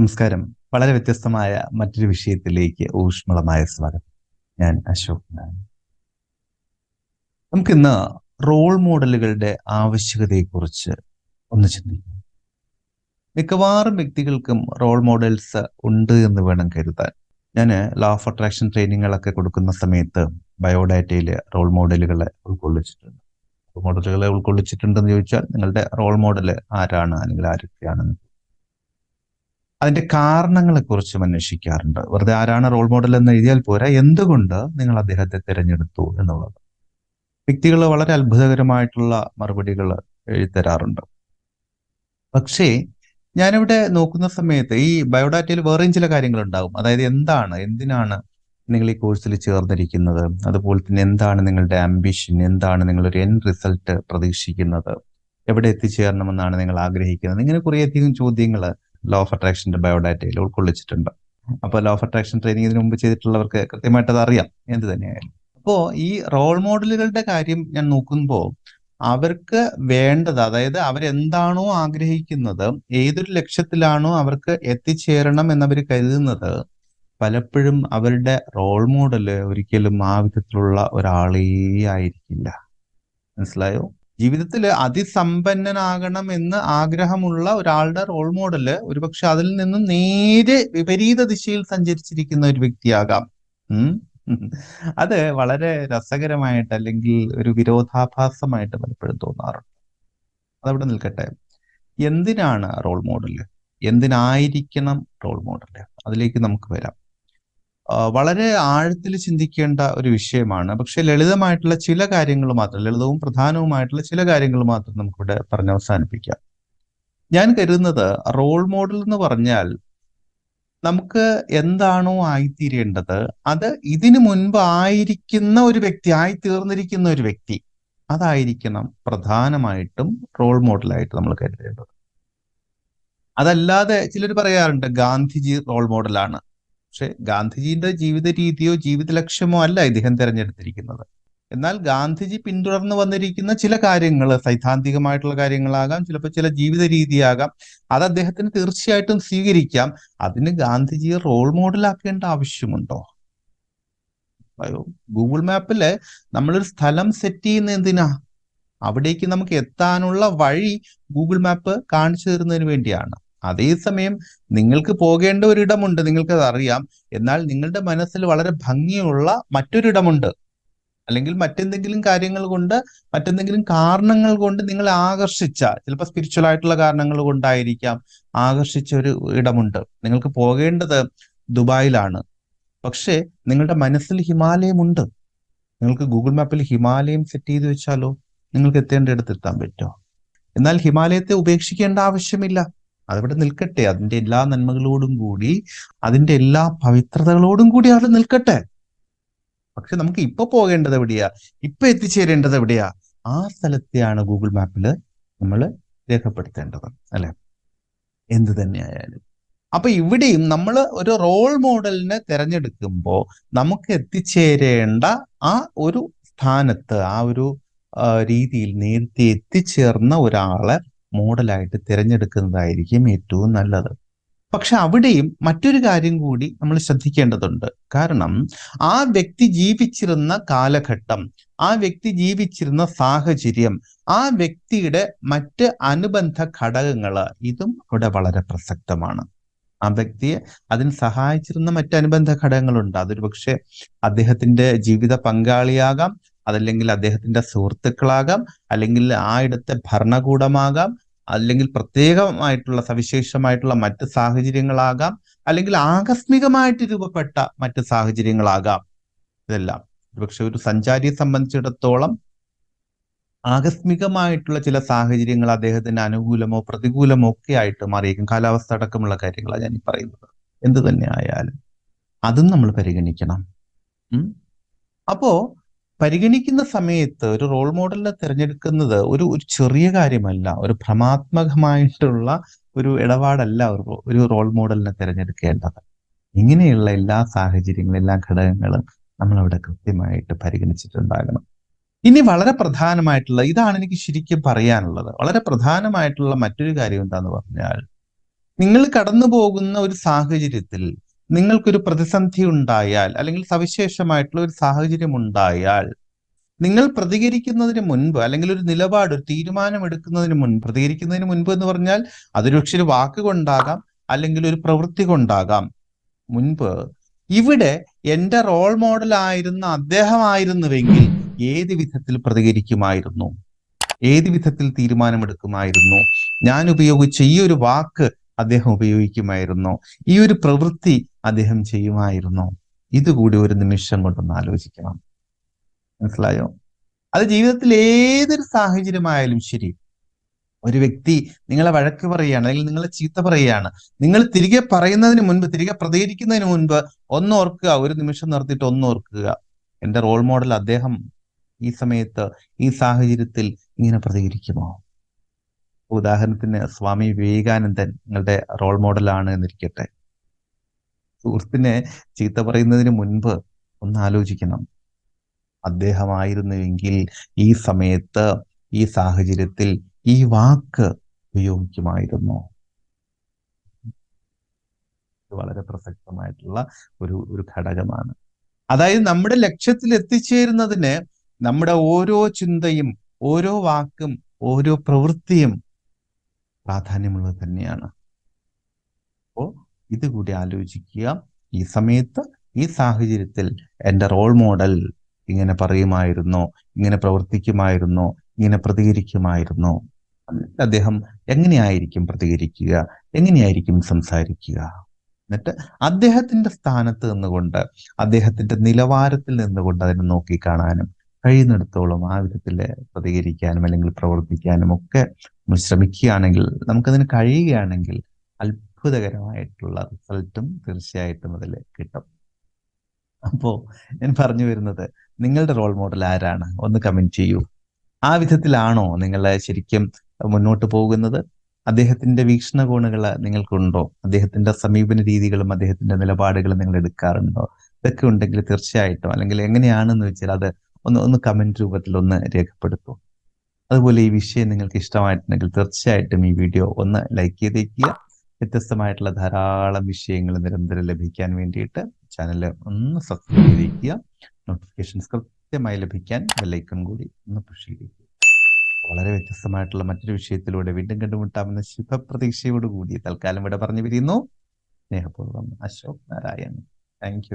നമസ്കാരം. വളരെ വ്യത്യസ്തമായ മറ്റൊരു വിഷയത്തിലേക്ക് ഊഷ്മളമായ സ്വാഗതം. ഞാൻ അശോക് നമുക്കിന്ന് റോൾ മോഡലുകളുടെ ആവശ്യകതയെക്കുറിച്ച് ഒന്ന് ചിന്തിക്കാം. മിക്കവാറും വ്യക്തികൾക്കും റോൾ മോഡൽസ് ഉണ്ട് എന്ന് വേണം കരുതാൻ. ഞാൻ ലോ ഓഫ് അട്രാക്ഷൻ ട്രെയിനിങ്ങുകളൊക്കെ കൊടുക്കുന്ന സമയത്ത് ബയോഡാറ്റയിൽ റോൾ മോഡലുകളെ ഉൾക്കൊള്ളിച്ചിട്ടുണ്ട്. റോൾ മോഡലുകളെ ഉൾക്കൊള്ളിച്ചിട്ടുണ്ടെന്ന് ചോദിച്ചാൽ നിങ്ങളുടെ റോൾ മോഡൽ ആരാണ് അല്ലെങ്കിൽ ആരൊക്കെയാണെന്ന് അതിന്റെ കാരണങ്ങളെ കുറിച്ചും അന്വേഷിക്കാറുണ്ട്. വെറുതെ ആരാണ് റോൾ മോഡൽ എന്ന് എഴുതിയാൽ പോരാ. എന്തുകൊണ്ട് നിങ്ങൾ അദ്ദേഹത്തെ തിരഞ്ഞെടുത്തു എന്നുള്ളത്? വ്യക്തികൾ വളരെ അത്ഭുതകരമായിട്ടുള്ള മറുപടികൾ എഴുതരാറുണ്ട് പക്ഷേ ഞാനിവിടെ നോക്കുന്ന സമയത്ത് ഈ ബയോഡാറ്റയിൽ വേറെയും ചില കാര്യങ്ങൾ ഉണ്ടാകും അതായത് എന്താണ് എന്തിനാണ് നിങ്ങൾ ഈ കോഴ്സിൽ ചേർന്നിരിക്കുന്നത്? അതുപോലെ തന്നെ എന്താണ് നിങ്ങളുടെ ആംബിഷൻ എന്താണ് നിങ്ങളൊരു എൻ റിസൾട്ട് പ്രതീക്ഷിക്കുന്നത്? എവിടെ എത്തിച്ചേരണമെന്നാണ് നിങ്ങൾ ആഗ്രഹിക്കുന്നത്? ഇങ്ങനെ കുറേയധികം ചോദ്യങ്ങൾ ലോ ഓഫ് അട്രാക്ഷന്റെ ബയോഡാറ്റയിൽ ഉൾക്കൊള്ളിച്ചിട്ടുണ്ട്. അപ്പോൾ ലോ ഓഫ് അട്രാക്ഷൻ ട്രെയിനിങ് ഇതിനു മുമ്പ് ചെയ്തിട്ടുള്ളവർക്ക് കൃത്യമായിട്ട് അത് അറിയാം. എന്ത് തന്നെയായാലും. അപ്പോൾ ഈ റോൾ മോഡലുകളുടെ കാര്യം ഞാൻ നോക്കുമ്പോൾ അവർക്ക് വേണ്ടത് അതായത് അവരെന്താണോ ആഗ്രഹിക്കുന്നത് ഏതൊരു ലക്ഷ്യത്തിലാണോ അവർക്ക് എത്തിച്ചേരണം എന്നവർ കരുതുന്നത് പലപ്പോഴും അവരുടെ റോൾ മോഡൽ ഒരിക്കലും ആ വിധത്തിലുള്ള ഒരാളേ ആയിരിക്കില്ല. മനസ്സിലായോ? ജീവിതത്തിൽ അതിസമ്പന്നനാകണം എന്ന് ആഗ്രഹമുള്ള ഒരാളുടെ റോൾ മോഡൽ ഒരുപക്ഷെ അതിൽ നിന്നും നേരെ വിപരീത ദിശയിൽ സഞ്ചരിച്ചിരിക്കുന്ന ഒരു വ്യക്തിയാകാം. അത് വളരെ രസകരമായിട്ട് അല്ലെങ്കിൽ ഒരു വിരോധാഭാസമായിട്ട് പലപ്പോഴും തോന്നാറുണ്ട്. അതവിടെ നിൽക്കട്ടെ. എന്തിനാണ് റോൾ മോഡൽ എന്തിനായിരിക്കണം റോൾ മോഡൽ അതിലേക്ക് നമുക്ക് വരാം. വളരെ ആഴത്തിൽ ചിന്തിക്കേണ്ട ഒരു വിഷയമാണ്. പക്ഷെ ലളിതമായിട്ടുള്ള ചില കാര്യങ്ങൾ മാത്രം ലളിതവും പ്രധാനവുമായിട്ടുള്ള ചില കാര്യങ്ങൾ മാത്രം നമുക്കിവിടെ പറഞ്ഞ് അവസാനിപ്പിക്കാം. ഞാൻ കരുതുന്നത് റോൾ മോഡൽ എന്ന് പറഞ്ഞാൽ നമുക്ക് എന്താണോ ആയിത്തീരേണ്ടത് അത് ഇതിനു മുൻപ് ആയിരിക്കുന്ന ഒരു വ്യക്തി ആയി തീർന്നിരിക്കുന്ന ഒരു വ്യക്തി അതായിരിക്കണം പ്രധാനമായിട്ടും റോൾ മോഡലായിട്ട് നമ്മൾ കരുതേണ്ടത്. അതല്ലാതെ ചിലർ പറയാറുണ്ട് ഗാന്ധിജി റോൾ മോഡലാണ് പക്ഷെ ഗാന്ധിജിയുടെ ജീവിത രീതിയോ ജീവിത ലക്ഷ്യമോ അല്ല ഇദ്ദേഹം തിരഞ്ഞെടുത്തിരിക്കുന്നത്. എന്നാൽ ഗാന്ധിജി പിന്തുടർന്ന് വന്നിരിക്കുന്ന ചില കാര്യങ്ങൾ സൈദ്ധാന്തികമായിട്ടുള്ള കാര്യങ്ങളാകാം ചിലപ്പോൾ ചില ജീവിത രീതിയാകാം അത് അദ്ദേഹത്തിന് തീർച്ചയായിട്ടും സ്വീകരിക്കാം. അതിന് ഗാന്ധിജിയെ റോൾ മോഡലാക്കേണ്ട ആവശ്യമുണ്ടോ? ഗൂഗിൾ മാപ്പിൽ നമ്മളൊരു സ്ഥലം സെറ്റ് ചെയ്യുന്ന എന്തിനാ? അവിടേക്ക് നമുക്ക് എത്താനുള്ള വഴി ഗൂഗിൾ മാപ്പ് കാണിച്ചു തരുന്നതിന് വേണ്ടിയാണ്. അതേസമയം നിങ്ങൾക്ക് പോകേണ്ട ഒരിടമുണ്ട് നിങ്ങൾക്കത് അറിയാം എന്നാൽ നിങ്ങളുടെ മനസ്സിൽ വളരെ ഭംഗിയുള്ള മറ്റൊരിടമുണ്ട്. അല്ലെങ്കിൽ മറ്റെന്തെങ്കിലും കാര്യങ്ങൾ കൊണ്ട് മറ്റെന്തെങ്കിലും കാരണങ്ങൾ കൊണ്ട് നിങ്ങളെ ആകർഷിച്ച ചിലപ്പോൾ സ്പിരിച്വൽ ആയിട്ടുള്ള കാരണങ്ങൾ കൊണ്ടായിരിക്കാം ആകർഷിച്ച ഒരു ഇടമുണ്ട്. നിങ്ങൾക്ക് പോകേണ്ടത് ദുബായിലാണ്. പക്ഷേ നിങ്ങളുടെ മനസ്സിൽ ഹിമാലയമുണ്ട്. നിങ്ങൾക്ക് ഗൂഗിൾ മാപ്പിൽ ഹിമാലയം സെറ്റ് ചെയ്ത് വെച്ചാലോ? നിങ്ങൾക്ക് എത്തേണ്ട ഇടത്ത് എത്താൻ പറ്റുമോ? എന്നാൽ ഹിമാലയത്തെ ഉപേക്ഷിക്കേണ്ട ആവശ്യമില്ല. അതവിടെ നിൽക്കട്ടെ. അതിന്റെ എല്ലാ നന്മകളോടും കൂടി അതിന്റെ എല്ലാ പവിത്രതകളോടും കൂടി അവിടെ നിൽക്കട്ടെ. പക്ഷെ നമുക്ക് ഇപ്പൊ പോകേണ്ടത് എവിടെയാ? ഇപ്പൊ എത്തിച്ചേരേണ്ടത് എവിടെയാ? ആ സ്ഥലത്തെയാണ് ഗൂഗിൾ മാപ്പിൽ നമ്മൾ രേഖപ്പെടുത്തേണ്ടത്. അല്ലെ? എന്ത് തന്നെയായാലും. അപ്പൊ ഇവിടെയും നമ്മൾ ഒരു റോൾ മോഡലിനെ തിരഞ്ഞെടുക്കുമ്പോൾ നമുക്ക് എത്തിച്ചേരേണ്ട ആ ഒരു സ്ഥാനത്ത് ആ ഒരു രീതിയിൽ നേരത്തെ എത്തിച്ചേർന്ന ഒരാളെ മോഡലായിട്ട് തിരഞ്ഞെടുക്കുന്നതായിരിക്കും ഏറ്റവും നല്ലത്. പക്ഷെ അവിടെയും മറ്റൊരു കാര്യം കൂടി നമ്മൾ ശ്രദ്ധിക്കേണ്ടതുണ്ട്. കാരണം ആ വ്യക്തി ജീവിച്ചിരുന്ന കാലഘട്ടം ആ വ്യക്തി ജീവിച്ചിരുന്ന സാഹചര്യം ആ വ്യക്തിയുടെ മറ്റ് അനുബന്ധ ഘടകങ്ങൾ ഇതും ഇവിടെ വളരെ പ്രസക്തമാണ്. ആ വ്യക്തിയെ അതിന് സഹായിച്ചിരുന്ന മറ്റ് അനുബന്ധ ഘടകങ്ങളുണ്ട്. അതൊരു പക്ഷെ അദ്ദേഹത്തിന്റെ ജീവിത പങ്കാളിയാകാം അതല്ലെങ്കിൽ അദ്ദേഹത്തിന്റെ സുഹൃത്തുക്കളാകാം അല്ലെങ്കിൽ ആ ഇടത്തെ ഭരണകൂടമാകാം അല്ലെങ്കിൽ പ്രത്യേകമായിട്ടുള്ള സവിശേഷമായിട്ടുള്ള മറ്റ് സാഹചര്യങ്ങളാകാം അല്ലെങ്കിൽ ആകസ്മികമായിട്ട് രൂപപ്പെട്ട മറ്റ് സാഹചര്യങ്ങളാകാം. ഇതെല്ലാം. പക്ഷെ ഒരു സഞ്ചാരിയെ സംബന്ധിച്ചിടത്തോളം ആകസ്മികമായിട്ടുള്ള ചില സാഹചര്യങ്ങൾ അദ്ദേഹത്തിന് അനുകൂലമോ പ്രതികൂലമോ ഒക്കെ ആയിട്ട് മാറിയേക്കും കാലാവസ്ഥ അടക്കമുള്ള കാര്യങ്ങളാണ് ഞാൻ ഈ പറയുന്നത്. എന്ത് തന്നെ ആയാലും അതും നമ്മൾ പരിഗണിക്കണം. അപ്പോ പരിഗണിക്കുന്ന സമയത്ത് ഒരു റോൾ മോഡലിനെ തിരഞ്ഞെടുക്കുന്നത് ഒരു ഒരു ചെറിയ കാര്യമല്ല. ഒരു ഭ്രമാത്മകമായിട്ടുള്ള ഒരു ഇടപാടല്ല ഒരു റോൾ മോഡലിനെ തിരഞ്ഞെടുക്കേണ്ടത്. ഇങ്ങനെയുള്ള എല്ലാ സാഹചര്യങ്ങളും എല്ലാ ഘടകങ്ങളും നമ്മൾ അവിടെ കൃത്യമായിട്ട് പരിഗണിച്ചിട്ടുണ്ടാകണം. ഇനി വളരെ പ്രധാനമായിട്ടുള്ള ഇതാണ് എനിക്ക് ശരിക്കും പറയാനുള്ളത്. വളരെ പ്രധാനമായിട്ടുള്ള മറ്റൊരു കാര്യം എന്താന്ന് പറഞ്ഞാൽ നിങ്ങൾ കടന്നു പോകുന്ന ഒരു സാഹചര്യത്തിൽ നിങ്ങൾക്കൊരു പ്രതിസന്ധി ഉണ്ടായാൽ അല്ലെങ്കിൽ സവിശേഷമായിട്ടുള്ള ഒരു സാഹചര്യം ഉണ്ടായാൽ നിങ്ങൾ പ്രതികരിക്കുന്നതിന് മുൻപ് അല്ലെങ്കിൽ ഒരു നിലപാട് ഒരു തീരുമാനം എടുക്കുന്നതിന് മുൻപ് പ്രതികരിക്കുന്നതിന് മുൻപ് എന്ന് പറഞ്ഞാൽ അതൊരു പക്ഷെ ഒരു വാക്ക് കൊണ്ടാകാം അല്ലെങ്കിൽ ഒരു പ്രവൃത്തി കൊണ്ടാകാം. മുൻപ് ഇവിടെ എന്റെ റോൾ മോഡൽ ആയിരുന്ന അദ്ദേഹമായിരുന്നുവെങ്കിൽ ഏത് വിധത്തിൽ പ്രതികരിക്കുമായിരുന്നു? ഏത് വിധത്തിൽ തീരുമാനമെടുക്കുമായിരുന്നു? ഞാൻ ഉപയോഗിച്ച ഈ ഒരു വാക്ക് അദ്ദേഹം ഉപയോഗിക്കുമായിരുന്നു. ഈ ഒരു പ്രവൃത്തി അദ്ദേഹം ചെയ്യുമായിരുന്നു. ഇതുകൂടി ഒരു നിമിഷം കൊണ്ടൊന്ന് ആലോചിക്കണം. മനസ്സിലായോ? അത് ജീവിതത്തിൽ ഏതൊരു സാഹചര്യമായാലും ശരി. ഒരു വ്യക്തി നിങ്ങളെ വഴക്ക് പറയുകയാണ് അല്ലെങ്കിൽ നിങ്ങളെ ചീത്ത പറയുകയാണ്. നിങ്ങൾ തിരികെ പറയുന്നതിന് മുൻപ് തിരികെ പ്രതികരിക്കുന്നതിന് മുൻപ് ഒന്നോർക്കുക ഒരു നിമിഷം നിർത്തിയിട്ട് ഒന്നോർക്കുക. എന്റെ റോൾ മോഡൽ അദ്ദേഹം ഈ സമയത്ത് ഈ സാഹചര്യത്തിൽ ഇങ്ങനെ പ്രതികരിക്കുമോ? ഉദാഹരണത്തിന് സ്വാമി വിവേകാനന്ദൻ നിങ്ങളുടെ റോൾ മോഡലാണ് എന്നിരിക്കട്ടെ. സുഹൃത്തിനെ ചീത്ത പറയുന്നതിന് മുൻപ് ഒന്ന് ആലോചിക്കണം അദ്ദേഹമായിരുന്നുവെങ്കിൽ ഈ സമയത്ത് ഈ സാഹചര്യത്തിൽ ഈ വാക്ക് ഉപയോഗിക്കുമായിരുന്നു. വളരെ പ്രസക്തമായിട്ടുള്ള ഒരു ഒരു ഘടകമാണ്. അതായത് നമ്മുടെ ലക്ഷ്യത്തിൽ എത്തിച്ചേരുന്നതിന് നമ്മുടെ ഓരോ ചിന്തയും ഓരോ വാക്കും ഓരോ പ്രവൃത്തിയും പ്രാധാന്യമുള്ളത് തന്നെയാണ്. അപ്പോൾ ഇത് കൂടി ആലോചിക്കുക. ഈ സമയത്ത് ഈ സാഹചര്യത്തിൽ എന്റെ റോൾ മോഡൽ ഇങ്ങനെ പറയുമായിരുന്നോ ഇങ്ങനെ പ്രവർത്തിക്കുമായിരുന്നോ ഇങ്ങനെ പ്രതികരിക്കുമായിരുന്നോ. അദ്ദേഹം എങ്ങനെയായിരിക്കും പ്രതികരിക്കുക? എങ്ങനെയായിരിക്കും സംസാരിക്കുക? എന്നിട്ട് അദ്ദേഹത്തിന്റെ സ്ഥാനത്ത് നിന്നുകൊണ്ട് അദ്ദേഹത്തിന്റെ നിലവാരത്തിൽ നിന്നുകൊണ്ട് അതിനെ നോക്കിക്കാണാനും കഴിയുന്നിടത്തോളം ആ വിധത്തിൽ പ്രതികരിക്കാനും അല്ലെങ്കിൽ പ്രവർത്തിക്കാനും ഒക്കെ നമ്മൾ ശ്രമിക്കുകയാണെങ്കിൽ നമുക്കതിന് കഴിയുകയാണെങ്കിൽ അത്ഭുതകരമായിട്ടുള്ള റിസൾട്ടും തീർച്ചയായിട്ടും അതിൽ കിട്ടും. അപ്പോ ഞാൻ പറഞ്ഞു വരുന്നത് നിങ്ങളുടെ റോൾ മോഡൽ ആരാണ്? ഒന്ന് കമന്റ് ചെയ്യൂ. ആ വിധത്തിലാണോ നിങ്ങൾ ശരിക്കും മുന്നോട്ട് പോകുന്നത്? അദ്ദേഹത്തിന്റെ വീക്ഷണകോണുകൾ നിങ്ങൾക്കുണ്ടോ? അദ്ദേഹത്തിന്റെ സമീപന രീതികളും അദ്ദേഹത്തിന്റെ നിലപാടുകളും നിങ്ങൾ എടുക്കാറുണ്ടോ? ഇതൊക്കെ ഉണ്ടെങ്കിൽ തീർച്ചയായിട്ടും. അല്ലെങ്കിൽ എങ്ങനെയാണെന്ന് വെച്ചാൽ അത് ഒന്ന് ഒന്ന് കമന്റ് രൂപത്തിൽ ഒന്ന് രേഖപ്പെടുത്തൂ. അതുപോലെ ഈ വിഷയം നിങ്ങൾക്ക് ഇഷ്ടമായിട്ടുണ്ടെങ്കിൽ തീർച്ചയായിട്ടും ഈ വീഡിയോ ഒന്ന് ലൈക്ക് ചെയ്തേക്കുക. വ്യത്യസ്തമായിട്ടുള്ള ധാരാളം വിഷയങ്ങൾ നിരന്തരം ലഭിക്കാൻ വേണ്ടിയിട്ട് ചാനൽ ഒന്ന് സബ്സ്ക്രൈബ് ചെയ്തേക്കുക. നോട്ടിഫിക്കേഷൻസ് കൃത്യമായി ലഭിക്കാൻ ബെല്ലൈക്കൺ കൂടി ഒന്ന് പുഷ് ചെയ്തേക്കുക. വളരെ വ്യത്യസ്തമായിട്ടുള്ള മറ്റൊരു വിഷയത്തിലൂടെ വീണ്ടും കണ്ടുമുട്ടാമെന്ന ശുഭപ്രതീക്ഷയോടുകൂടി തൽക്കാലം ഇവിടെ പറഞ്ഞു പിരിയുന്നു സ്നേഹപൂർവം അശോക് നാരായണൻ താങ്ക്